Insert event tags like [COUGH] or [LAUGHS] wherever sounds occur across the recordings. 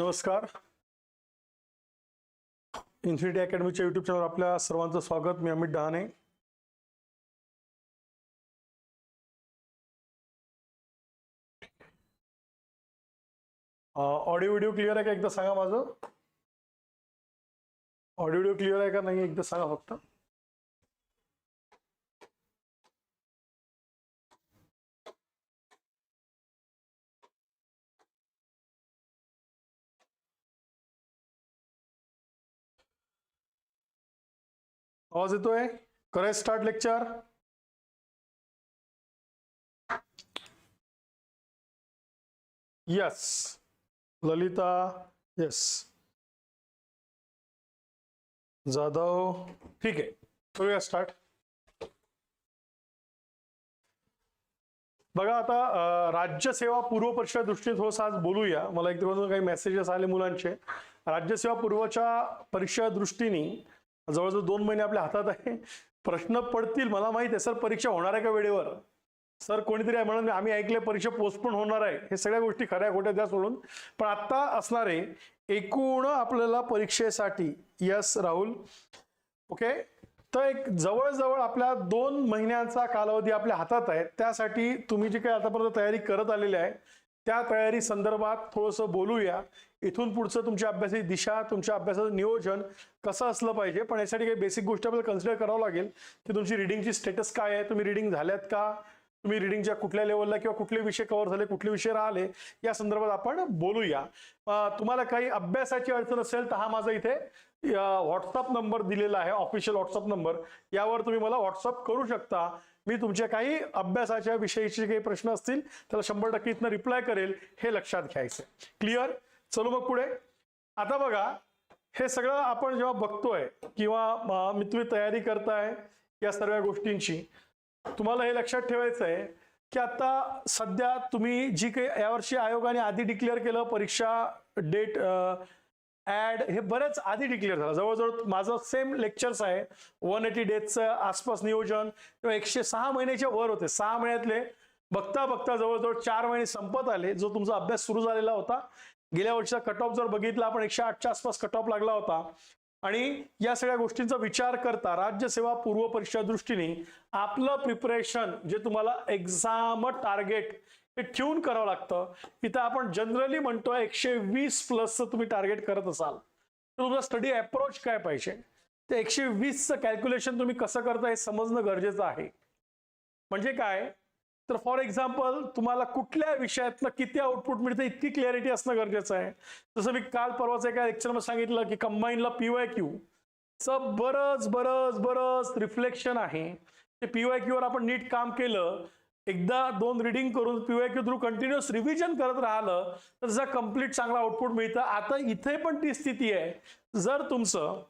नमस्कार. Infinity अकॅडमीच्या YouTube channel आपल्या सर्वांचं स्वागत. मी Amit Dahane. Audio video clear आहे का? एकदा सांगा माझं. ऑडिओ व्हिडिओ क्लिअर आहे का? नाही एकदा सांगा फक्त. आवाज येतोय? कराय start lecture yes Lalita yes Jadhav ठीक आहे. करूया स्टार्ट बघा आता राज्यसेवा पूर्व परीक्षा दृष्टीने थोडंसं आज बोलूया. मला एक दिवस काही मेसेजेस आले मुलांचे. राज्यसेवा पूर्वच्या परीक्षा दृष्टीने जवळजवळ दोन महिने आपल्या हातात आहे. प्रश्न पडतील मला माहिती आहे. सर परीक्षा होणार आहे का वेळेवर? सर कोणीतरी आहे म्हणून आम्ही ऐकले परीक्षा पोस्टपोन होणार आहे. हे सगळ्या गोष्टी खऱ्या खोट्या त्या सोडून. पण आत्ता असणारे एकूण आपल्याला परीक्षेसाठी. यस राहुल. ओके तर एक जवळजवळ आपल्या दोन महिन्यांचा कालावधी आपल्या हातात आहे. त्यासाठी तुम्ही जी काही आतापर्यंत तयारी करत आलेली आहे त्या तयारी संदर्भात थोडंसं बोलूया. इथून पुढचं तुमच्या अभ्यासाची दिशा तुमच्या अभ्यासाचं नियोजन कसं असलं पाहिजे? पण यासाठी काही बेसिक गोष्टी आपल्याला कन्सिडर करावं लागेल. की तुमची रिडिंगची स्टेटस काय आहे? तुम्ही रिडिंग झाल्यात का? तुम्ही रिडिंगच्या कुठल्या लेवलला किंवा कुठले विषय कव्हर झाले कुठले विषय राहिले? या संदर्भात आपण बोलूया. तुम्हाला काही अभ्यासाची अडचण असेल तर हा माझा इथे व्हॉट्सअप नंबर दिलेला आहे ऑफिशियल व्हॉट्सअप नंबर यावर तुम्ही मला व्हॉट्सअप करू शकता. मी तुमच्या काही अभ्यासाच्या विषयीचे काही प्रश्न असतील त्याला शंभर टक्के इथनं रिप्लाय करेल हे लक्षात घ्यायचं क्लिअर चलो मग पुढे. आता बघा हे सगळं आपण जेव्हा बघतोय किंवा मी तुम्ही तयारी करताय या सर्व गोष्टींची तुम्हाला हे लक्षात ठेवायचं आहे की आता सध्या तुम्ही जी काही यावर्षी आयोगाने आधी डिक्लेअर केलं परीक्षा डेट ऍड हे बरेच आधी डिक्लेअर झालं. जवळजवळ माझं सेम लेक्चर्स आहे. वन एटी डेजचं आसपास नियोजन किंवा एकशे सहा महिन्याच्या वर होते. सहा महिन्यातले बघता बघता जवळजवळ चार महिने संपत आले. जो तुमचा अभ्यास सुरू झालेला होता गेल्या वर्षीचा कट ऑफ जर बघितला आपण एकशे आठच्या आसपास कट ऑफ लागला होता. आणि या सगळ्या गोष्टींचा विचार करता राज्यसेवा पूर्व परीक्षा दृष्टीने आपलं प्रिपरेशन जे तुम्हाला एक्झाम टार्गेट हे ठेवून करावं लागतं. इथं आपण जनरली म्हणतो एकशे वीस प्लसचं तुम्ही टार्गेट करत असाल. तर तुमचा स्टडी अप्रोच काय पाहिजे? ते एकशे वीसचं कॅल्क्युलेशन तुम्ही कसं करता हे समजणं गरजेचं आहे. म्हणजे काय? तर फॉर एक्झाम्पल तुम्हाला कुठल्या विषयातनं किती आउटपुट मिळतं इतकी क्लॅरिटी असणं गरजेचं आहे. जसं मी काल परवाचं एका लेक्चरमध्ये सांगितलं की कंबाईनला पीवाय क्यू चं बरंच बरंच बरंच रिफ्लेक्शन आहे. ते पीवाय क्यू वर आपण नीट काम केलं एकदा दोन रिडिंग करून P Y Q through continuous revision करत राहिलं तर त्याचा कंप्लीट चांगला आउटपुट मिळतं. आता इथे पण ती स्थिती आहे. जर तुमचं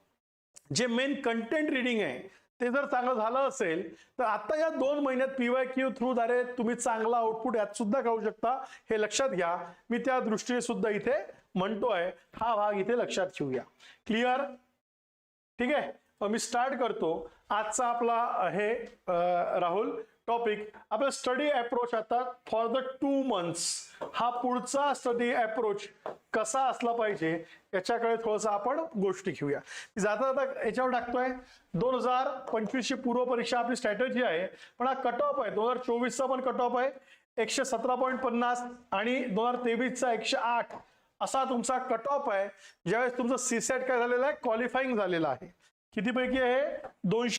जे मेन कंटेंट रिडिंग आहे ते जर चांगलं झालं असेल तर आता या दोन महिन्यात पीवाय क्यू थ्रू द्वारे तुम्ही चांगला आउटपुट यात सुद्धा काढू शकता. हे लक्षात घ्या. मी त्या दृष्टीने सुद्धा इथे म्हणतोय. हा भाग इथे लक्षात ठेवूया. क्लिअर ठीक आहे? मी स्टार्ट करतो. आजचा आपला हे राहुल टॉपिक आपला स्टडी अप्रोच आता फॉर द टू मंथ्स हा पुढचा स्टडी अप्रोच कसा असला पाहिजे? याच्याकडे थोडंसं आपण गोष्टी घेऊया. जाता जाता याच्यावर टाकतोय. दोन हजार पंचवीसची पूर्व परीक्षा आपली स्ट्रॅटेजी आहे. पण हा कट ऑफ आहे. दोन हजार चोवीसचा पण कट ऑफ आहे. एकशे सतरा पॉईंट पन्नास आणि दोन हजार तेवीसचा एकशे आठ असा तुमचा कट ऑफ आहे. ज्यावेळेस तुमचं सीसेट काय झालेलं आहे? क्वालिफाईंग झालेलं आहे. कितीपैकी आहे? दोनशे.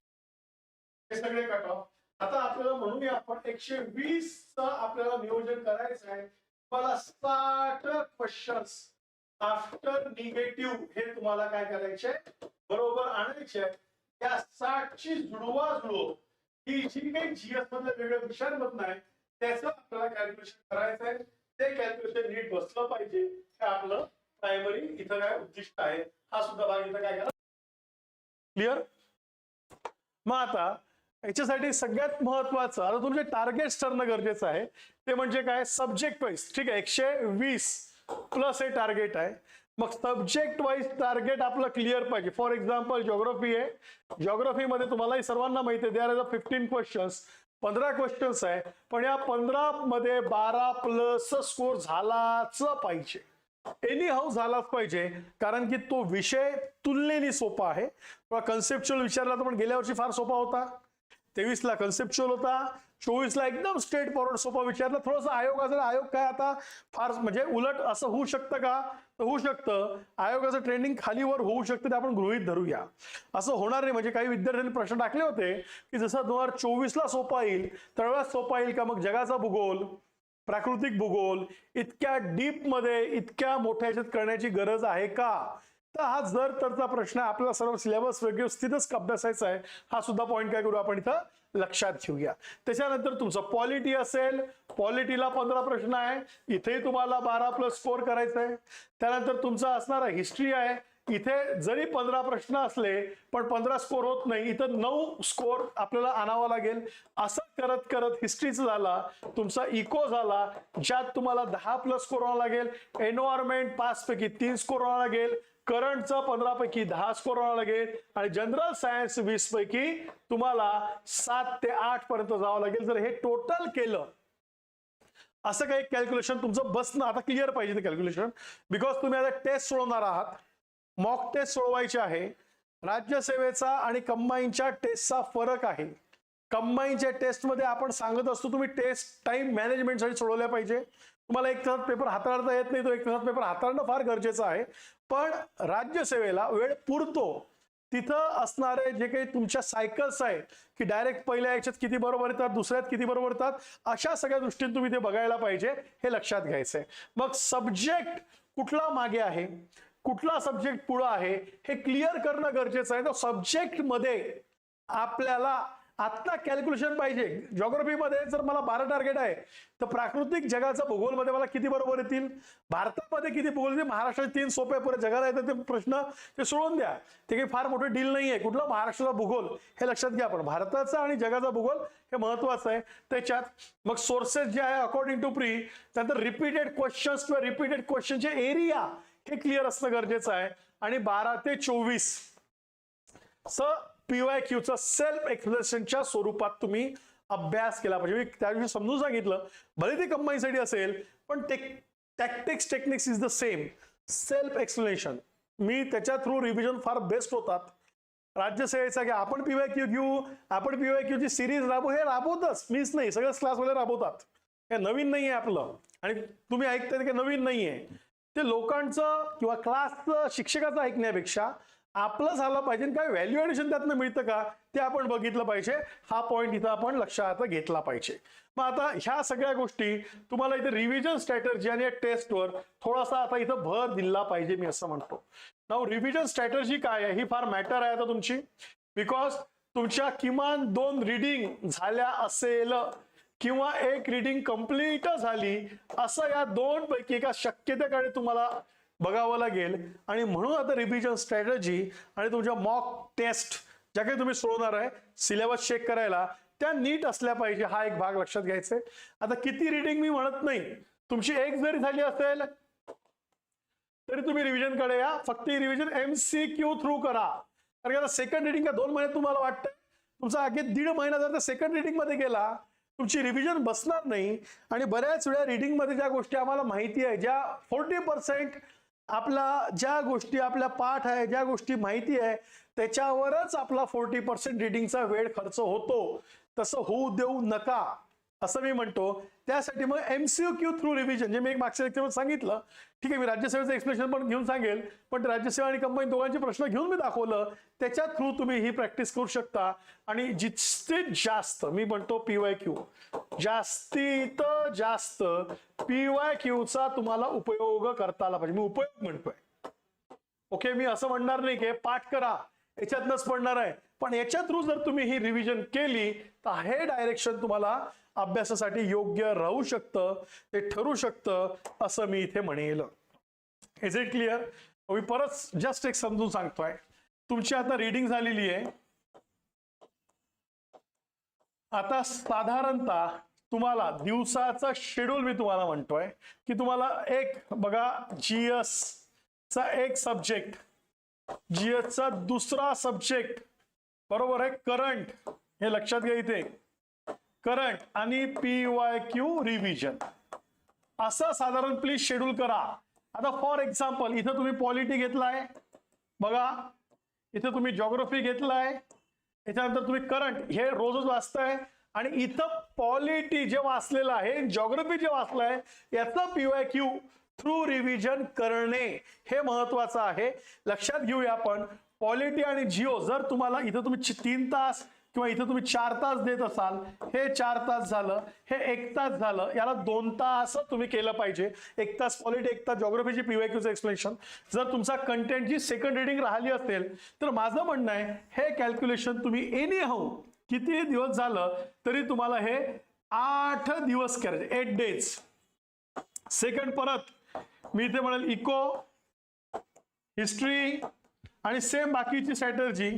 हे सगळे कट ऑफ आता आपल्याला म्हणूया आपण एकशे वीस आपल्याला नियोजन करायचं आहे. तुम्हाला साठ क्वेश्चन्स आफ्टर निगेटिव्ह हे तुम्हाला काय करायचे बरोबर आणायचे त्या साठची जुळवा जुळव ही जी काही जीएस मधल्या वेगळ्या विषयांमधनं नाही त्याचं आपल्याला कॅल्क्युलेशन करायचं आहे ते कॅल्क्युलेशन नीट बसलं पाहिजे. हे आपलं प्रायमरी इथं काय उद्दिष्ट आहे. हा सुद्धा भाग इथं काय करा. क्लिअर मग आता याच्यासाठी सगळ्यात महत्वाचं आता तुमचे टार्गेट ठरणं गरजेचं आहे. ते म्हणजे काय? सब्जेक्ट वाईज ठीक आहे? एकशे वीस. प्लस हे टार्गेट आहे. मग सब्जेक्ट वाईज टार्गेट आपलं क्लिअर पाहिजे. फॉर एक्झाम्पल ज्योग्राफी आहे. ज्योग्राफीमध्ये तुम्हालाही सर्वांना माहिती आहे दे आर फिफ्टीन क्वेश्चन्स पंधरा क्वेश्चन्स आहे. पण या पंधरा मध्ये बारा प्लस स्कोर झालाच पाहिजे. एनी हाऊ झालाच पाहिजे. कारण की तो विषय तुलनेने सोपा आहे. किंवा कन्सेप्च्युअल विचारला तर पण गेल्या वर्षी फार सोपा होता. तेवीसला कन्सेप्च्युअल होता. चोवीसला एकदम स्ट्रेट फॉरवर्ड सोपा विचारला. थोडंसं आयोगाचा आयोग काय आता? फार म्हणजे उलट असं होऊ शकतं का? तर होऊ शकतं. आयोगाचं ट्रेंडिंग खालीवर होऊ शकतं ते आपण गृहित धरूया. असं होणार नाही. म्हणजे काही विद्यार्थ्यांनी प्रश्न टाकले होते की जसं दोन हजार चोवीसला सोपा येईल तळव्यात सोपा येईल का? मग जगाचा भूगोल प्राकृतिक भूगोल इतक्या डीपमध्ये इतक्या मोठ्या ह्याच्यात करण्याची गरज आहे का? तर हा जर तरचा प्रश्न आहे. आपल्याला सर्व सिलेबस व्यवस्थितच अभ्यासायचा आहे हा सुद्धा पॉईंट काय करू आपण इथं लक्षात घेऊया त्याच्यानंतर तुमचं पॉलिटी असेल पॉलिटीला पंधरा प्रश्न आहे इथे तुम्हाला बारा प्लस स्कोर करायचा आहे त्यानंतर तुमचा असणारा हिस्ट्री आहे इथे जरी पंधरा प्रश्न असले पण पंधरा स्कोर होत नाही इथं नऊ स्कोर आपल्याला आणावा लागेल असं करत करत हिस्ट्रीचं झाला तुमचा इको झाला ज्यात तुम्हाला दहा प्लस स्कोर व्हावा लागेल एन्व्हायरमेंट पाच पैकी तीन स्कोर व्हावा लागेल करंटचं पंधरा पैकी दहा स्कोर आणावा लागेल आणि जनरल सायन्स वीस पैकी तुम्हाला सात ते आठ पर्यंत जावं लागेल. जर हे टोटल केलं असं काही कॅल्क्युलेशन तुमचं बसणं आता क्लिअर पाहिजे ते कॅल्क्युलेशन बिकॉज तुम्ही आता टेस्ट सोडवणार आहात. मॉक टेस्ट सोडवायचे आहे. राज्यसेवेचा आणि कंबाईनच्या टेस्टचा फरक आहे. कंबाईनच्या टेस्टमध्ये आपण सांगत असतो तुम्ही टेस्ट टाइम मॅनेजमेंटसाठी सोडवल्या पाहिजे. तुम्हाला एक तासात पेपर हाताळता येत नाही तो एक तासात पेपर हाताळणं फार गरजेचं आहे. पण राज्यसेवेला वेळ पुरतो. तिथं असणारे जे काही तुमच्या सायकल्स आहेत की डायरेक्ट पहिल्या याच्यात किती बरोबर येतात दुसऱ्यात किती बरोबर येतात अशा सगळ्या दृष्टीने तुम्ही ते बघायला पाहिजे हे लक्षात घ्यायचंय मग सब्जेक्ट कुठला मागे आहे? कुठला सब्जेक्ट पुढं आहे? हे क्लिअर करणं गरजेचं आहे. तर सब्जेक्टमध्ये आपल्याला आत्ता कॅल्क्युलेशन पाहिजे. जॉग्रफीमध्ये जर मला बारा टार्गेट आहे तर प्राकृतिक जगाचा भूगोलमध्ये मला किती बरोबर येतील? भारतामध्ये किती भूगोल येतील? महाराष्ट्राचे तीन सोपे पुढे जगाला येतात ते प्रश्न ते सोडून द्या. ते काही फार मोठं डील नाही आहे कुठला? महाराष्ट्राचा भूगोल. हे लक्षात घ्या आपण. भारताचा आणि जगाचा भूगोल हे महत्वाचं आहे. त्याच्यात मग सोर्सेस जे आहे अकॉर्डिंग टू प्री त्यानंतर रिपीटेड क्वेश्चन्स किंवा रिपीटेड क्वेश्चनचे एरिया हे क्लिअर असणं गरजेचं आहे. आणि बारा ते चोवीस. स पीवाय क्यूचा सेल्फ एक्सप्लेनेशनच्या स्वरूपात तुम्ही अभ्यास केला पाहिजे. मी त्या दिवशी समजून सांगितलं भले ते कंपनीसाठी असेल पण tech tactics techniques is the same self explanation मी त्याच्या थ्रू रिव्हिजन फार बेस्ट होतात. राज्यसेवेचा की आपण पीवाय क्यू घेऊ. आपण पीवाय क्यूची सिरीज राबवू. हे राबवतच. मीच नाही. सगळेच क्लासवाले राबवतात. हे नवीन नाही आहे आपलं. आणि तुम्ही ऐकताय ते नवीन नाही आहे. ते लोकांचं किंवा क्लासचं शिक्षकाचं ऐकण्यापेक्षा आपलं झालं पाहिजे काय व्हॅल्यू ॲडिशन त्यातनं मिळतं का? ते आपण बघितलं पाहिजे. हा पॉईंट इथं आपण लक्षात घेतला पाहिजे. मग आता ह्या सगळ्या गोष्टी तुम्हाला इथे रिव्हिजन स्ट्रॅटर्जी आणि टेस्टवर थोडासा आता इथं भर दिला पाहिजे मी असं म्हणतो. नाव रिव्हिजन स्ट्रॅटर्जी काय आहे? ही फार मॅटर आहे आता तुमची. बिकॉज तुमच्या किमान दोन रिडिंग झाल्या असेल किंवा एक रिडिंग कंप्लीट झाली असं या दोन पैकी एका शक्यतेकडे तुम्हाला बघावं लागेल. आणि म्हणून आता रिव्हिजन स्ट्रॅटजी आणि तुमच्या मॉक टेस्ट ज्या काही तुम्ही सोडवणार आहे सिलेबस चेक करायला त्या नीट असल्या पाहिजे. हा एक भाग लक्षात घ्यायचा आहे. आता किती रिडिंग मी म्हणत नाही. तुमची एक जरी झाली असेल तरी तुम्ही रिव्हिजनकडे या फक्त revision M C Q through करा. कारण आता सेकंड रिडिंग का दोन महिन्यात तुम्हाला वाटतंय. तुमचा अगे दीड महिना जर सेकंड रिडिंगमध्ये गेला तुमची रिव्हिजन बसणार नाही. आणि बऱ्याच वेळा रिडिंगमध्ये ज्या गोष्टी आम्हाला माहिती आहे ज्या फोर्टी पर्सेंट आपला ज्या गोष्टी आपल्या पाठ आहे ज्या गोष्टी माहिती आहे त्याच्यावरच आपला फोर्टी पर्सेंट रिडिंगचा वेळ खर्च होतो. तसं होऊ देऊ नका. असं मी म्हणतो. त्यासाठी मग एमसीओ क्यू थ्रू रिव्हिजन जे मी एक मागच्या लेक्चरमध्ये सांगितलं. ठीक आहे मी राज्यसेवेचं एक्सप्लेनेशन पण घेऊन सांगेल. पण राज्यसेवा आणि कंपनी दोघांचे प्रश्न घेऊन मी दाखवलं. त्याच्या थ्रू तुम्ही ही प्रॅक्टिस करू शकता. आणि जितके जास्त मी म्हणतो पीवाय क्यू जास्तीत जास्त पीवाय क्यूचा तुम्हाला उपयोग करता आला पाहिजे. मी उपयोग म्हणतोय. ओके मी असं म्हणणार नाही की पाठ करा. याच्यातनंच पडणार आहे. पण याच्या थ्रू जर तुम्ही ही रिव्हिजन केली तर हे डायरेक्शन तुम्हाला अभ्यासासाठी योग्य राहू शकतं ते ठरू शकतं असं मी इथे म्हणेल. इज इट क्लिअर मी परत जस्ट एक समजून सांगतोय. तुमची आता रिडिंग झालेली आहे. आता साधारणतः तुम्हाला दिवसाचा शेड्यूल मी तुम्हाला म्हणतोय की तुम्हाला एक बघा जीएस चा एक सब्जेक्ट जीएस चा दुसरा सब्जेक्ट बरोबर आहे करंट हे लक्षात घ्या इथे. करंट आणि पी वाय क्यू रिव्हिजन असं साधारण प्लीज शेड्यूल करा. आता फॉर एक्झाम्पल इथं तुम्ही पॉलिटी घेतलाय. बघा इथं तुम्ही जॉग्रफी घेतलाय. त्याच्यानंतर तुम्ही करंट हे रोजच वाचताय. आणि इथं पॉलिटी जे वाचलेलं आहे जॉग्रफी जे वाचलंय याचं पीवाय क्यू थ्रू रिव्हिजन करणे हे महत्वाचं आहे. लक्षात घेऊया आपण पॉलिटी आणि जिओ जर तुम्हाला इथं तुम्ही तीन तास किंवा इथं तुम्ही चार तास देत असाल हे चार तास झालं हे एक तास झालं याला दोन तास तुम्ही केलं पाहिजे. एक तास पॉलिटी एक तास जॉग्रफीची पीवायक्यूचं एक्सप्लेनेशन जर तुमचा कंटेंटची सेकंड रिडिंग राहिली असेल तर माझं म्हणणं आहे हे कॅल्क्युलेशन तुम्ही एनी हाऊ किती दिवस झालं तरी तुम्हाला हे आठ दिवस करायचे एट डेज सेकंड परत मी इथे म्हणेल इको हिस्ट्री आणि सेम बाकीची स्ट्रॅटर्जी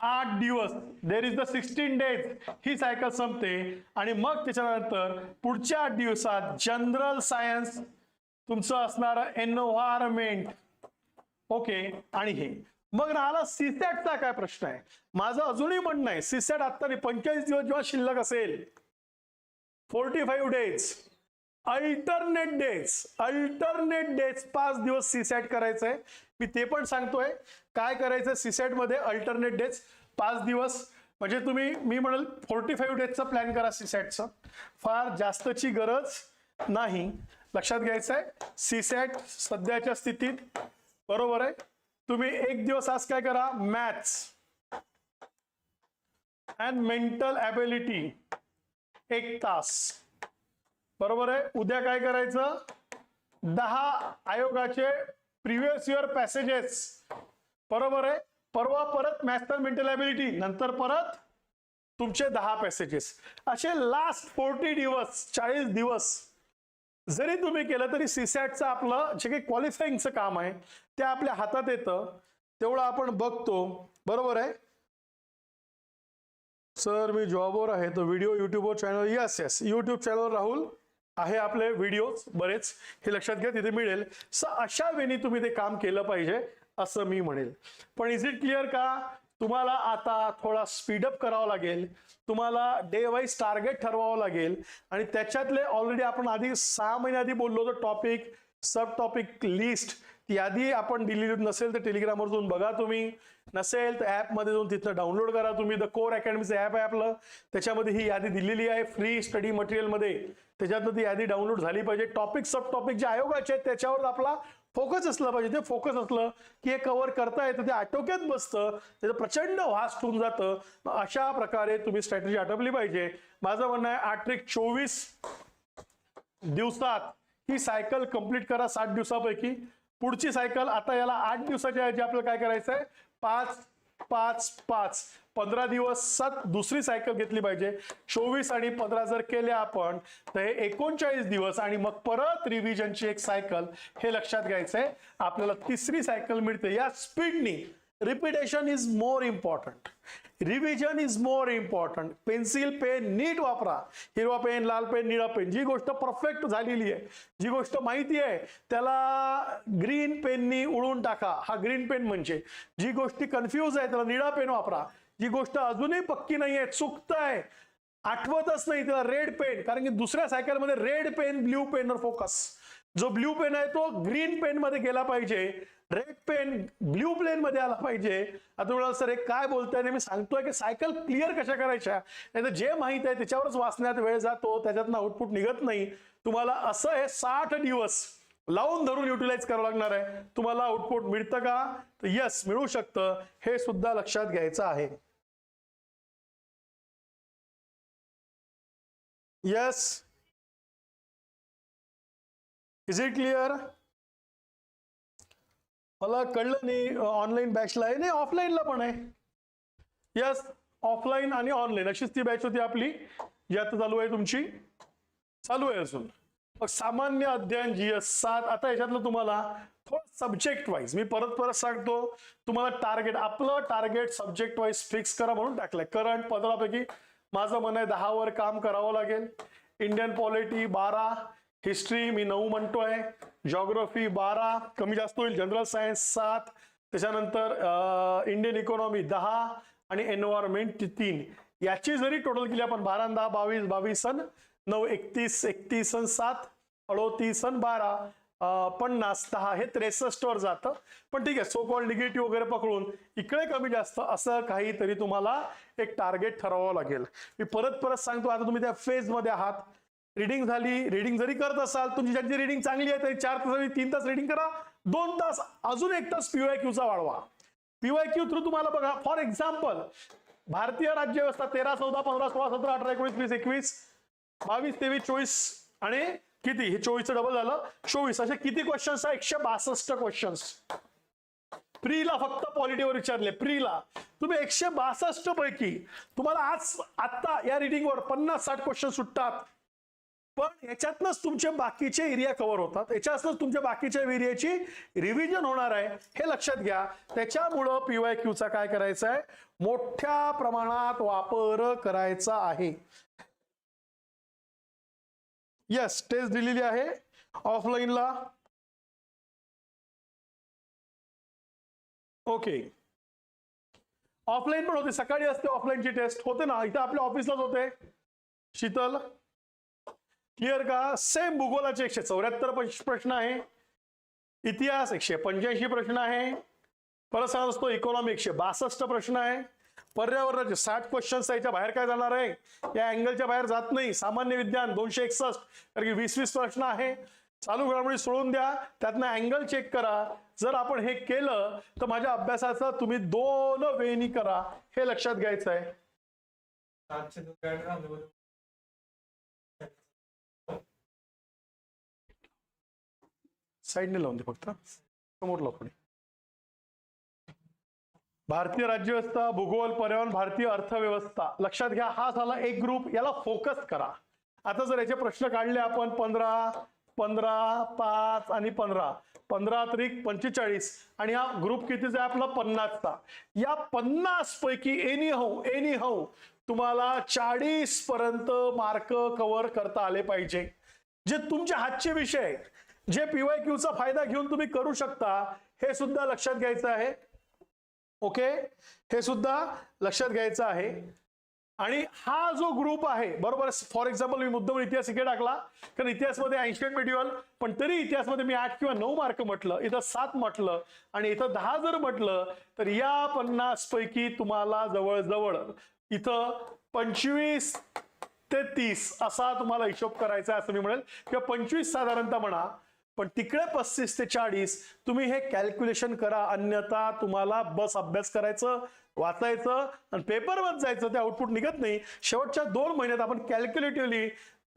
आठ दिवस. There is the sixteen days he cycle संपते. आणि मग त्याच्यानंतर पुढच्या आठ दिवसात जनरल सायन्स तुमचं असणारं एन्व्हायरमेंट ओके आणि हे. मग राहिला सीसॅटचा काय प्रश्न आहे? माझं अजूनही म्हणणं आहे सीसॅट आता पंचेचाळीस दिवस जेव्हा शिल्लक असेल forty five days alternate days alternate days पाच दिवस सीसॅट करायचंय. मी ते पण सांगतोय. काय करायचं सीसॅटमध्ये अल्टरनेट डेज पाच दिवस. म्हणजे तुम्ही मी म्हणाल फोर्टी फाईव्ह डेजचा प्लॅन करा सीसॅटचा फार जास्तची गरज नाही. लक्षात घ्यायचं आहे सीसॅट सध्याच्या स्थितीत बरोबर आहे. तुम्ही एक दिवस आज काय करा? मॅथ्स अँड मेंटल ॲबिलिटी एक तास. बरोबर आहे. उद्या काय करायचं? दहा आयोगाचे प्रिव्हियस इयर पॅसेजेस बरोबर आहे. परवा परत मॅथ्स मेंटेलॅबिलिटी नंतर परत तुमचे दहा पॅसेजेस असे लास्ट फोर्टी दिवस चाळीस दिवस जरी तुम्ही केलं तरी सीसॅटचं आपलं जे काही क्वालिफाईंगचं काम आहे ते आपल्या हातात येतं. तेवढं आपण बघतो. बरोबर आहे? सर मी जॉबवर आहे. तो व्हिडिओ युट्यूबवर चॅनल यस येस युट्यूब चॅनलवर राहुल. आहे आपले व्हिडिओज बरेच. हे लक्षात घ्या तिथे मिळेल. स अशा वेळी तुम्ही ते काम केलं पाहिजे असं मी म्हणेल. पण इज इट क्लिअर का? तुम्हाला आता थोडा स्पीडअप करावा लागेल. तुम्हाला डे वाईज टार्गेट ठरवावं लागेल. आणि त्याच्यातले ऑलरेडी आपण आधी सहा महिने आधी बोललो होतो टॉपिक सब टॉपिक लिस्ट ती यादी आपण दिलेली नसेल तर टेलिग्रामवर जाऊन बघा तुम्ही. नसेल तर ॲपमध्ये जाऊन तिथं डाउनलोड करा तुम्ही. द कोर अकॅडमीचं ॲप आहे आपलं. त्याच्यामध्ये ही यादी दिलेली आहे. फ्री स्टडी मटेरियलमध्ये त्याच्यातनं ती यादी डाउनलोड झाली पाहिजे. टॉपिक सब टॉपिक जे आयोगाचे आहेत त्याच्यावर आपला फोकस असला पाहिजे. ते फोकस असलं की हे कव्हर करता येतं ते आटोक्यात बसतं त्याचं प्रचंड व्हास्ट होऊन जातं. अशा प्रकारे तुम्ही स्ट्रॅटेजी आटोपली पाहिजे. माझं म्हणणं आहे आठ ट्रिक चोवीस दिवसात ही सायकल कंप्लीट करा सात दिवसापैकी. पुढची सायकल आता याला आठ दिवसाच्या ऐवजी आपल्याला काय करायचं आहे पाच पाच पाच. पंधरा दिवस सत दुसरी सायकल घेतली पाहिजे. चोवीस आणि पंधरा जर केले आपण तर हे एकोणचाळीस दिवस आणि मग परत रिव्हिजनची एक सायकल हे लक्षात घ्यायचंय. आपल्याला तिसरी सायकल मिळते या स्पीडनी repetition is more important revision is more important pencil pen नीट वापरा. हिरवा पेन लाल पेन निळा पेन जी गोष्ट परफेक्ट झालेली आहे जी गोष्ट माहिती आहे त्याला ग्रीन पेननी उळून टाका. हा ग्रीन पेन म्हणजे जी गोष्टी कन्फ्यूज आहे त्याला निळा पेन वापरा. जी गोष्ट अजूनही पक्की नाही आहे चुकतंय आठवतच नाही त्याला रेड पेन कारण की दुसऱ्या सायकलमध्ये रेड पेन ब्ल्यू पेनवर फोकस जो ब्ल्यू पेन आहे तो ग्रीन पेन मध्ये गेला पाहिजे. रेड पेन ब्ल्यू प्लेन मध्ये आला पाहिजे. आता सर हे काय बोलताय? मी सांगतोय की सायकल क्लिअर कशा करायच्या? नाही जे माहीत आहे त्याच्यावरच वाचण्यात वेळ जातो त्याच्यातनं आउटपुट निघत नाही. तुम्हाला असं हे साठ दिवस लावून धरून युटिलाइज करावं लागणार आहे. तुम्हाला आउटपुट मिळतं का? तर यस मिळू शकतं. हे सुद्धा लक्षात घ्यायचं आहे. यस इज इट क्लिअर मला कळलं नाही ऑनलाईन बॅचला आहे. नाही ऑफलाईनला पण आहे. यस ऑफलाईन आणि ऑनलाईन अशीच ती बॅच होती आपली जी आता चालू आहे तुमची. चालू आहे अजून. मग सामान्य अध्ययन जी एस सात. आता याच्यातलं तुम्हाला थोडं सब्जेक्ट वाईज मी परत परत सांगतो. तुम्हाला टार्गेट आपलं टार्गेट सब्जेक्ट वाईज फिक्स करा म्हणून टाकलंय. करंट पंधरापैकी माझं म्हणणं आहे दहावर काम करावं लागेल. इंडियन पॉलिटी बारा. हिस्ट्री मी नऊ म्हणतोय जॉग्रफी बारा कमी जास्त होईल. जनरल सायन्स सात त्याच्यानंतर इंडियन इकॉनॉमी दहा आणि एन्व्हायरमेंट तीन. याची जरी टोटल केली आपण बारा दहा बावीस बावीस सन नऊ एकतीस एकतीस सन सात अडोतीस सन बारा पन्नास दहा हे त्रेसष्टवर जातं. पण ठीक आहे सो कॉल निगेटिव्ह वगैरे पकडून इकडे कमी जास्त असं काहीतरी तुम्हाला एक टार्गेट ठरवावं लागेल. मी परत परत सांगतो आता तुम्ही त्या फेजमध्ये आहात. रिडिंग झाली. रिडिंग जरी करत असाल तुमची ज्यांची रिडिंग चांगली आहे तरी चार तास तीन तास रिडिंग करा. दोन तास अजून एक तास पीवाय क्यूचा वाढवा. पीवाय क्यू थ्रू तुम्हाला बघा फॉर एक्झाम्पल भारतीय राज्य व्यवस्था तेरा चौदा पंधरा सोळा सतरा अठरा एकोणीस वीस एकवीस बावीस तेवीस चोवीस आणि किती? हे चोवीसचं डबल झालं. चोवीस असे किती क्वेश्चन्स आहे? एकशे बासष्ट क्वेश्चन्स प्रीला फक्त पॉलिटीवर विचारले. प्रीला तुम्ही एकशे बासष्ट पैकी तुम्हाला आज आत्ता या रिडिंगवर पन्नास साठ क्वेश्चन सुटतात. पण याच्यातनंच तुमचे बाकीचे एरिया कव्हर होतात. याच्यातनंच तुमच्या बाकीच्या एरियाची रिव्हिजन होणार आहे. हे लक्षात घ्या. त्याच्यामुळं पीवाय क्यूचा काय करायचा आहे मोठ्या प्रमाणात वापर करायचा आहे. येस टेस्ट दिलेली आहे. ऑफलाईनला ओके ऑफलाईन पण होते. सकाळी असते ऑफलाईनची टेस्ट होते ना? इथं आपल्या ऑफिसलाच होते. शीतल? क्लिअर का? सेम भूगोलाचे एकशे चौऱ्याहत्तर प्रश्न आहे. इतिहास एकशे पंच्याऐंशी प्रश्न आहे. परत सांगत असतो इकॉनॉमी एकशे बासष्ट प्रश्न आहे. पर्यावरणाचे साठ क्वेश्चन्स याच्या बाहेर काय जाणार आहे? या अँगलच्या बाहेर जात नाही. सामान्य विज्ञान दोनशे एकसष्ट. कारण की वीस वीस प्रश्न आहे. चालू घडामोडी सोडून द्या. त्यातनं अँगल चेक करा. जर आपण हे केलं तर माझ्या अभ्यासाचा तुम्ही दोन वेणी करा. हे लक्षात घ्यायचं आहे साईडने लावून दे फक्त. समोर लाव भारतीय राज्यव्यवस्था भूगोल पर्यावरण भारतीय अर्थव्यवस्था. लक्षात घ्या हा झाला एक ग्रुप याला फोकस करा. आता जर याचे प्रश्न काढले आपण पंधरा पंधरा पाच आणि पंधरा. पंधरा त्रिक पंचेचाळीस. आणि हा ग्रुप कितीचा आहे आपला? पन्नासचा. या पन्नास पैकी एनी हो एनी हो तुम्हाला चाळीस पर्यंत मार्क कव्हर करता आले पाहिजे. जे तुमच्या हातचे विषय आहेत जे पीवाय क्यूचा फायदा घेऊन तुम्ही करू शकता हे सुद्धा लक्षात घ्यायचं आहे. ओके? हे सुद्धा लक्षात घ्यायचं आहे. आणि हा जो ग्रुप आहे बरोबर फॉर एक्झाम्पल मी मुद्दाम इतिहास इकडे टाकला कारण इतिहासमध्ये ऐंशी मेड्युअल पण तरी इतिहासमध्ये मी आठ किंवा नऊ मार्क म्हटलं इथं सात म्हटलं आणि इथं दहा जर म्हटलं तर या पन्नास पैकी तुम्हाला जवळजवळ इथं पंचवीस ते तीस असा तुम्हाला हिशोब करायचा आहे असं मी म्हणेल. किंवा पंचवीस साधारणतः म्हणा पण तिकडे पस्तीस ते चाळीस तुम्ही हे कॅल्क्युलेशन करा. अन्यथा तुम्हाला बस अभ्यास करायचं वाचायचं आणि पेपरवर जायचं. ते आउटपुट निघत नाही. शेवटच्या दोन महिन्यात आपण कॅल्क्युलेटिव्हली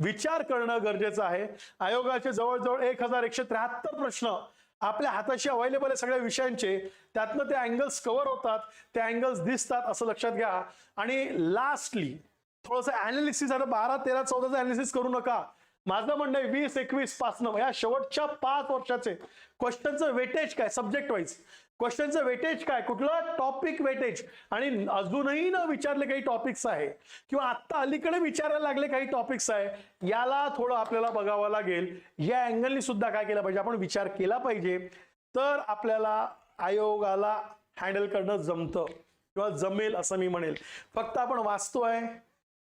विचार करणं गरजेचं आहे. आयोगाचे जवळजवळ एक हजार एकशे त्र्याहत्तर प्रश्न आपल्या हाताशी अवेलेबल आहे सगळ्या विषयांचे. त्यातनं ते अँगल्स कव्हर होतात. ते अँगल्स दिसतात असं लक्षात घ्या. आणि लास्टली थोडंसं अनालिसिस आता बारा तेरा चौदाचं अनालिसिस करू नका. माझं म्हणणं आहे वीस एकवीस पासनं या शेवटच्या पाच वर्षाचे. क्वेश्चनचं वेटेज काय? सब्जेक्ट वाईज क्वेश्चनचं वेटेज काय? कुठलं टॉपिक वेटेज आणि अजूनही न विचारले काही टॉपिक्स आहे किंवा आत्ता अलीकडे विचारायला लागले काही टॉपिक्स आहे याला थोडं आपल्याला बघावं लागेल. या अँगलनी सुद्धा काय केलं पाहिजे? आपण विचार केला पाहिजे. तर आपल्याला आयोगाला हँडल करणं जमतं किंवा जमेल असं मी म्हणेल. फक्त आपण वाचतोय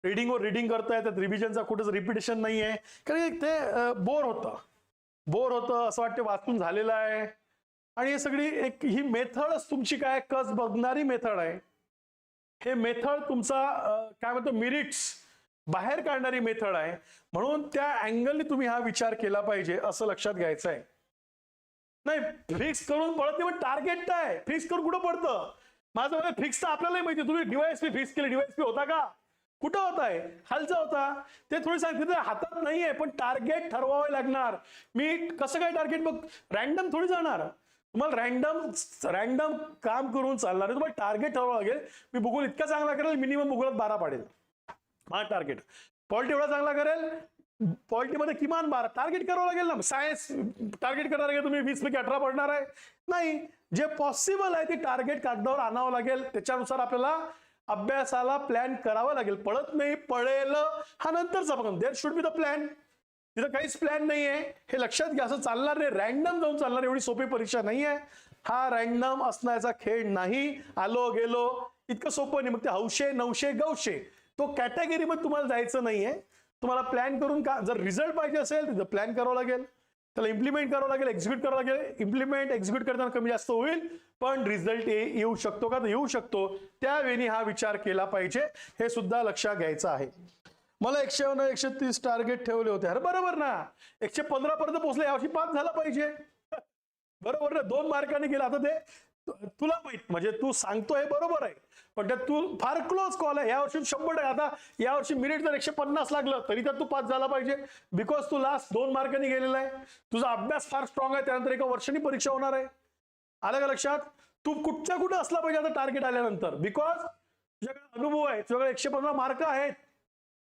रिडिंगवर रिडिंग करताय त्यात रिव्हिजनचा कुठंच रिपिटेशन नाही आहे कारण ते बोर होतं. बोर होतं असं वाटतं वाचून झालेलं आहे. आणि हे सगळी एक ही मेथडच तुमची काय? कस बघणारी मेथड आहे. हे मेथड तुमचा काय म्हणतो मिरिट्स बाहेर काढणारी मेथड आहे. म्हणून त्या अँगलने तुम्ही हा विचार केला पाहिजे असं लक्षात घ्यायचं आहे नाही फिक्स करून पडत नाही पण टार्गेट काय फिक्स करून कुठं पडतं? माझं म्हणजे फिक्स तर आपल्यालाही माहिती तुम्ही डिवाइस फिक्स केले. डिवाइस होता का? कुठं होत आहे खालचा होता. ते थोडी सांगितलं हातात हातात आहे पण टार्गेट ठरवावे लागणार. मी कसं काय टार्गेट बघ रॅन्डम थोडी जाणार. तुम्हाला रॅन्डम रॅन्डम काम करून चालणार आहे. तुम्हाला टार्गेट ठरवावं लागेल. मी भूगोल इतका चांगला करेल मिनिमम भूगोलात बारा पाडेल. हा टार्गेट पॉलिटी एवढा चांगला करेल पॉलिटीमध्ये किमान बारा. टार्गेट करावं लागेल ना. सायन्स टार्गेट करणार आहे तुम्ही? वीस पैकी अठरा पडणार आहे. नाही. जे पॉसिबल आहे ते टार्गेट कागदावर आणावं लागेल. त्याच्यानुसार आपल्याला अभ्यासाला प्लॅन करावा लागेल. पळत नाही पळेल हा नंतरचा बघा there should be the plan तिथं काहीच प्लॅन नाही आहे हे लक्षात घ्या असं चालणार नाही. रँडम जाऊन चालणार एवढी सोपी परीक्षा नाही आहे हा रँडम असण्याचा खेळ नाही. आलो गेलो इतकं सोपं नाही. मग ते हौशे नऊशे गौशे. तो कॅटेगरीमध्ये तुम्हाला जायचं नाहीये. तुम्हाला प्लॅन करून का जर रिझल्ट पाहिजे असेल तर प्लॅन करावं लागेल. त्याला इम्प्लिमेंट करावं लागेल एक्झिक्यूट करावं लागेल. इम्प्लिमेंट एक्झिक्यूट करताना कमी जास्त होईल पण रिझल्ट येऊ शकतो का? तर येऊ शकतो. त्यावेळी हा विचार केला पाहिजे हे सुद्धा लक्षात घ्यायचं आहे. मला एकशे एकशे तीस टार्गेट ठेवले होते. अरे बरोबर ना. एकशे पंधरा पर्यंत पोहोचले यावर्षी पाच झाला पाहिजे. [LAUGHS] बरोबर ना. दोन मार्काने गेला आता ते. तुला माहीत म्हणजे तू सांगतोय बरोबर आहे. पण त्यात तू फार क्लोज कॉल आहे. यावर्षी शंभर टक्के. आता यावर्षी मिनिट जर एकशे पन्नास लागलं तरी तर तू पास झाला पाहिजे. बिकॉज तू लास्ट दोन मार्कांनी गेलेला आहे. तुझा अभ्यास फार स्ट्रॉंग आहे. त्यानंतर एका वर्षांनी परीक्षा होणार आहे. आलं का लक्षात? तू कुठच्या कुठं असला पाहिजे आता टार्गेट आल्यानंतर? बिकॉज तुझ्याकडे अनुभव आहे. तुझ्याकडे एकशे पंधरा मार्क आहेत.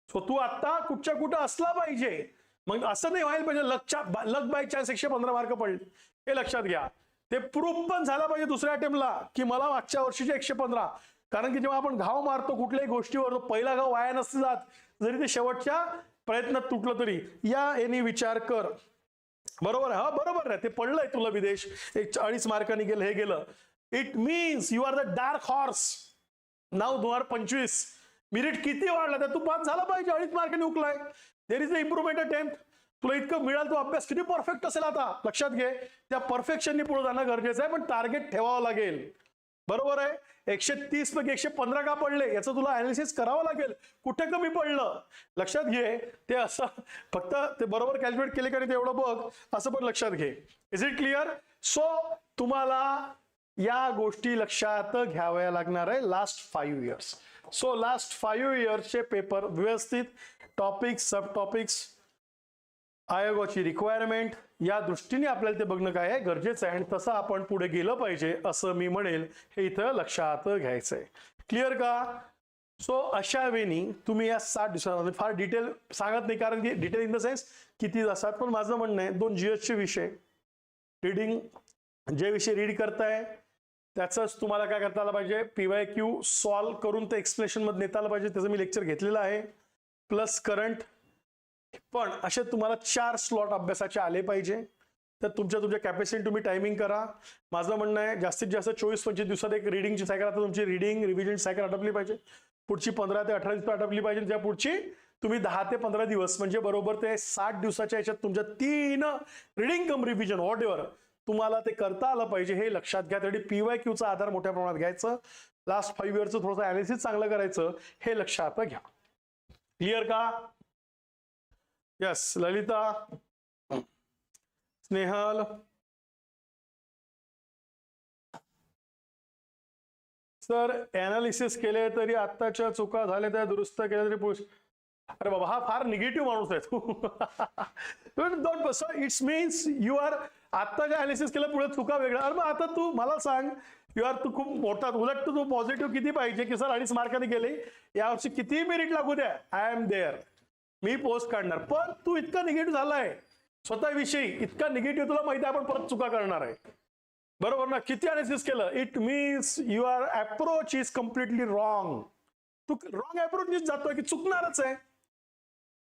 सो तू आता कुठच्या कुठं असला पाहिजे? मग असं नाही व्हायला पाहिजे. लक्षात लक बाय चान्स एकशे पंधरा मार्क पडले. हे लक्षात घ्या. ते प्रूफ पण झाला पाहिजे दुसऱ्या अटेम्पला की मला मागच्या वर्षीचे एकशे पंधरा. कारण की जेव्हा आपण घाव मारतो कुठल्याही गोष्टीवर तो पहिला घाव वाया नसते जात. जरी ते शेवटच्या प्रयत्नात तुटलं तरी. या यांनी विचार कर. बरोबर हा बरोबर आहे. ते पडलंय तुला विदेश. एक चाळीस मार्कांनी गेलं हे गेलं. It means you are the dark horse नाव दोन हजार पंचवीस. मिरिट किती वाढला? तर तू पास झाला पाहिजे. अडीच मार्कांनी उकलाय there is a improvement attempt तुला इतकं मिळाल तो अभ्यास किती परफेक्ट असेल आता? लक्षात घे. त्या परफेक्शनने पुढे जाणं गरजेचं आहे पण टार्गेट ठेवावं लागेल. बरोबर आहे? एकशे तीस पैकी एकशे पंधरा का पडले? याचं तुला अनालिसिस करावं लागेल. कुठे कमी पडलं? लक्षात घे. ते असं फक्त ते बरोबर कॅल्क्युलेट केले का तेवढं ते एवढं बघ. असं पण लक्षात घे. इज इट क्लिअर सो तुम्हाला या गोष्टी लक्षात घ्याव्या लागणार आहे last five years so last five इयर्सचे paper व्यवस्थित टॉपिक्स सब टॉपिक्स आयोगाची रिक्वायरमेंट या दृष्टीने आपल्याला ते बघणं काय गरजेचं आहे आणि तसं आपण पुढे गेलं पाहिजे असं मी म्हणेल हे इथं लक्षात घ्यायचं आहे क्लिअर का? सो अशा वेनी तुम्ही या सात दिवसांमध्ये फार डिटेल सांगत नाही कारण की डिटेल इन द सेन्स किती असतात पण माझं म्हणणं आहे दोन जी एसचे विषय. रिडिंग जे विषय रीड करताय त्याचंच तुम्हाला काय करता आलं पाहिजे? पी वाय क्यू सॉल्व करून ते एक्सप्लेनेशनमध्ये नेता आलं पाहिजे त्याचं मी लेक्चर घेतलेलं आहे. प्लस करंट पण असे तुम्हाला चार स्लॉट अभ्यासाचे आले पाहिजे. तर तुमच्या तुमच्या कॅपॅसिटी तुम्ही टायमिंग करा. माझं म्हणणं आहे जास्तीत जास्त चोवीस पंचवीस दिवसात एक रिडिंगची सायकल आता तुमची रिडिंग रिव्हिजन सायकल आटपली पाहिजे. पुढची पंधरा ते अठरा दिवस आटपली पाहिजे. त्या पुढची तुम्ही दहा ते पंधरा दिवस म्हणजे बरोबर ते साठ दिवसाच्या याच्यात तुमच्या तीन reading cum revision whatever तुम्हाला ते करता आलं पाहिजे हे लक्षात घ्या. त्यासाठी पी वाय क्यूचा आधार मोठ्या प्रमाणात घ्यायचं. लास्ट फाईव्ह इयरचं थोडंसं अॅनालिसिस चांगलं करायचं हे लक्षात घ्या. क्लिअर का? Yes Lalita Snehal sir analysis केले तरी आत्ताच्या चुका झाल्या त्या दुरुस्त केल्या तरी पुरुष अरे बाबा हा फार निगेटिव्ह माणूस आहे. तू don't so it's means you are आता जे अनालिसिस केलं पुढे चुका वेगळ्या. अरे मग आता तू मला सांग यू आर तू खूप मोठा उलट तू पॉझिटिव्ह किती पाहिजे की सर अडीच मार्काने गेले यावर्षी किती मेरिट लागू द्या? आय एम देअर मी पोस्ट काढणार. पण तू इतका निगेटिव्ह झालाय. स्वतःविषयी इतका निगेटिव्ह तुला माहिती आहे आपण परत चुका करणार आहे. बरोबर ना? किती अनालिसिस केलं? It means your approach is completely wrong Tu wrong approach जातोय की चुकणारच आहे.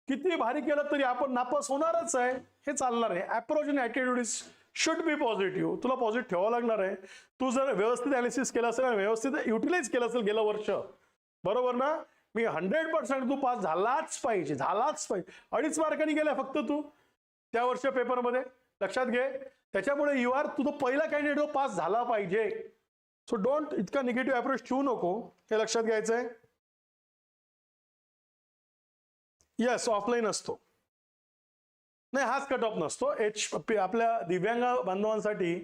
किती भारी केलं तरी आपण नापास होणारच आहे. हे चालणार आहे. अप्रोच आणि attitude is should be positive तुला पॉझिटिव्ह ठेवावं लागणार आहे. तू जर व्यवस्थित अनालिसिस केलं असेल आणि व्यवस्थित युटिलाइज केलं असेल गेलं वर्ष. बरोबर ना? मी हंड्रेड पर्सेंट तू पास झालाच पाहिजे झालाच पाहिजे. अडीच मार्कांनी गेला फक्त तू. त्या वर्ष पेपरमध्ये लक्षात घे. त्याच्यामुळे यू आर तुझं पहिला कॅन्डिडेट तो पास झाला पाहिजे. सो डोंट इतका निगेटिव्ह अप्रोच ठेवू नको. हे लक्षात घ्यायचं आहे येस ऑफलाईन असतो. नाही हाच कट ऑफ नसतो. एच आपल्या दिव्यांग बांधवांसाठी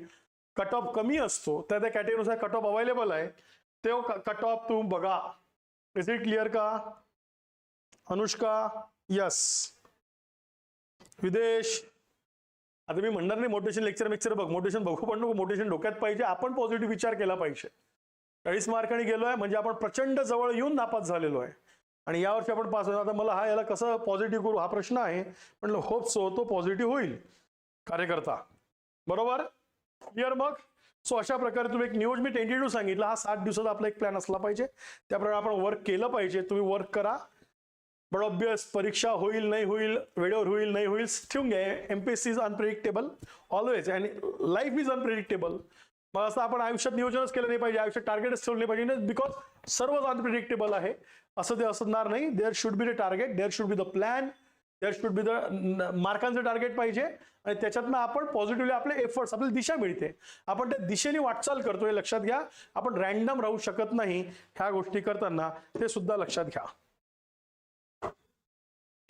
कट ऑफ कमी असतो. त्या त्या कॅटेगरीनुसार कट ऑफ अवेलेबल आहे. तो कट ऑफ तू बघा. इज इट क्लिअर का अनुष्का यस विदेश आता मी म्हणणार नाही मोटिवेशन लेक्चर मिक्चर बघ. मोटिवेशन बघू पण नको. मोटिवेशन डोक्यात पाहिजे. आपण पॉझिटिव्ह विचार केला पाहिजे. चाळीस मार्काने गेलो आहे म्हणजे आपण प्रचंड जवळ येऊन नापास झालेलो आहे. आणि यावर्षी आपण पास होतो आता मला हा याला कसं पॉझिटिव्ह करू हा प्रश्न आहे. म्हटलं होप सो तो पॉझिटिव्ह होईल. कार्यकर्ता. बरोबर? क्लिअर मग? सो अशा प्रकारे तुम्ही एक न्यूज मी टेंटेटिव्ह सांगितलं. हा सात दिवसाचा आपला एक प्लॅन असला पाहिजे. त्याप्रमाणे आपण वर्क केलं पाहिजे. तुम्ही वर्क करा. बट ऑब्वियस परीक्षा होईल नाही होईल वेळेवर होईल नाही होईल ठेवून घ्या. M P S C is unpredictable always आणि लाईफ इज अनप्रिडिक्टेबल मग असं आपण आयुष्यात नियोजनच केलं नाही पाहिजे. आयुष्यात टार्गेटच ठेवलं नाही पाहिजे बिकॉज सर्वच अनप्रिडिक्टेबल आहे. असं ते असणार नाही. There should be the target there should be the plan that should be the मार्कांचं target पाहिजे. आणि त्याच्यातनं आपण पॉझिटिव्हली आपले एफर्ट्स आपल्याला दिशा मिळते. आपण त्या दिशेने वाटचाल करतो हे लक्षात घ्या. आपण रॅन्डम राहू शकत नाही ह्या गोष्टी करताना. ते सुद्धा लक्षात घ्या.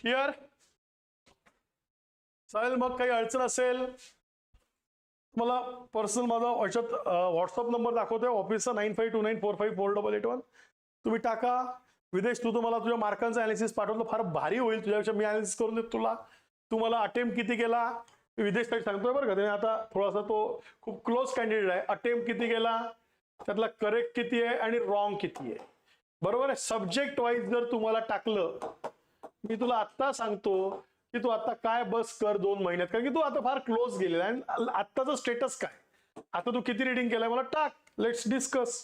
क्लिअर चालेल मग काही अडचण असेल मला पर्सनल माझा याच्यात व्हॉट्सअप नंबर दाखवतोय. ऑफिसचा nine five two nine four five four double eight one तुम्ही टाका. विदेश तू तुम्हाला तुझ्या मार्कांचं अनालिसिस पाठवलं फार भारी होईल तुझ्यापेक्षा मी अनालिसिस करून देतो तुला. तुम्हाला अटेम्प्ट किती केला? विदेश विदेशसाठी सांगतोय बरं का. त्याने आता थोडासा तो खूप क्लोज कॅन्डिडेट आहे. अटेम्प्ट किती केला? त्यातला करेक्ट किती आहे आणि रॉंग किती आहे? बरोबर आहे? सब्जेक्ट वाईज जर तुम्हाला टाकलं मी तुला आत्ता सांगतो की तू आता काय बस कर दोन महिन्यात. कारण की तू आता फार क्लोज गेलेला आहे. आणि आत्ताचा स्टेटस काय? आता तू किती रिडिंग केलंय? मला टाक. लेट्स डिस्कस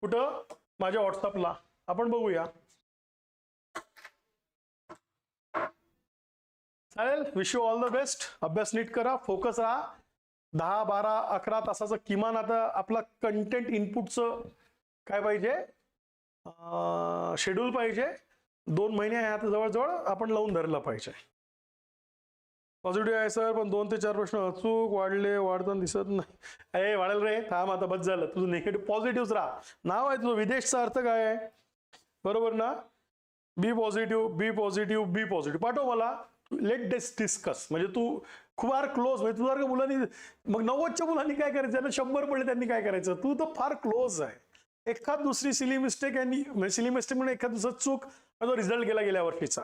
कुठं? माझ्या व्हॉट्सअपला आपण बघूया. चालेल. Wish you all the best अभ्यास नीट करा फोकस राहा. दहा बारा अकरा तासाचं किमान आता आपला कंटेंट इनपुटचं काय पाहिजे? शेड्यूल पाहिजे. दोन महिने आहे आता जवळजवळ आपण लावून धरलं पाहिजे. पॉझिटिव्ह आहे सर पण दोन ते चार प्रश्न अचूक वाढले वाढताना दिसत नाही. अरे वाढेल रे. थांब आता बस झालं. तुझं निगेटिव्ह पॉझिटिव्ह राहा. नाव आहे तुझं विदेशचा अर्थ काय आहे? बरोबर ना? Be positive be positive be positive पाठव मला. लेट डेस डिस्कस म्हणजे तू खूप फार क्लोज म्हणजे तुझ्या मुलांनी मग नव्वदच्या मुलांनी काय करायचं? त्यांना शंभर पडले त्यांनी काय करायचं? तू तर फार क्लोज आहे. एखाद दुसरी सिली मिस्टेक यांनी म्हणजे सिली मिस्टेक म्हणून एखाद दुसरा चूक जो रिझल्ट गेला गेल्या वर्षीचा.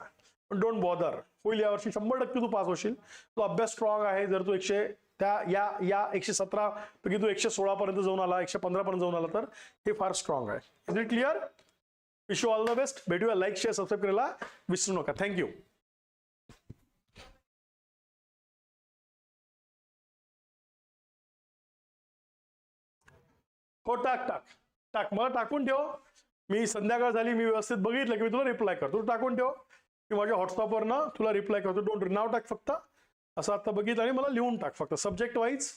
पण डोंट बॉदर होईल या वर्षी शंभर टक्के तू पास होशील. तो अभ्यास स्ट्रॉंग आहे. जर तू एकशे त्या या या एकशे सतरा पैकी तू एकशे सोळा पर्यंत जाऊन आला एकशे पंधरा पर्यंत जाऊन आला तर हे फार स्ट्रॉंग आहे. Is it clear wish you all the best भेटूया. लाईक शेअर सबस्क्राईब करायला विसरू नका. थँक्यू हो टाक टाक. टाक. मला टाकून ठेव. मी संध्याकाळ झाली मी व्यवस्थित बघितलं की मी तुला रिप्लाय करतो. तू टाकून ठेव. की माझ्या व्हॉट्सअपवर ना तुला रिप्लाय करतो. डोंट नाव टाक फक्त. असं आता बघितलं आणि मला लिहून टाक फक्त. सब्जेक्ट वाईज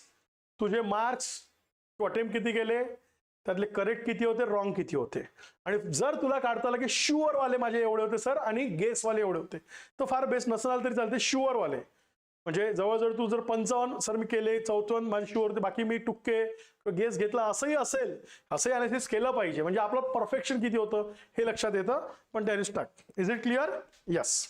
तुझे मार्क्स तू अटेम्प्ट किती केले? त्यातले करेक्ट किती होते? रॉंग किती होते? आणि जर तुला काढता आलं की शुअरवाले माझे एवढे होते सर आणि गेसवाले एवढे होते. तर फार बेस्ट नसणार तरी चालते शुअरवाले म्हणजे जवळजवळ तू जर पंचावन्न सर मी केले चौथ्यावन्न माझे शुअर बाकी मी टुक्के गेस घेतला असंही असेल असंही अनालिसिस केलं पाहिजे. म्हणजे आपलं परफेक्शन किती होतं हे लक्षात येतं. पण त्यानेच टाक इज इट क्लिअर यस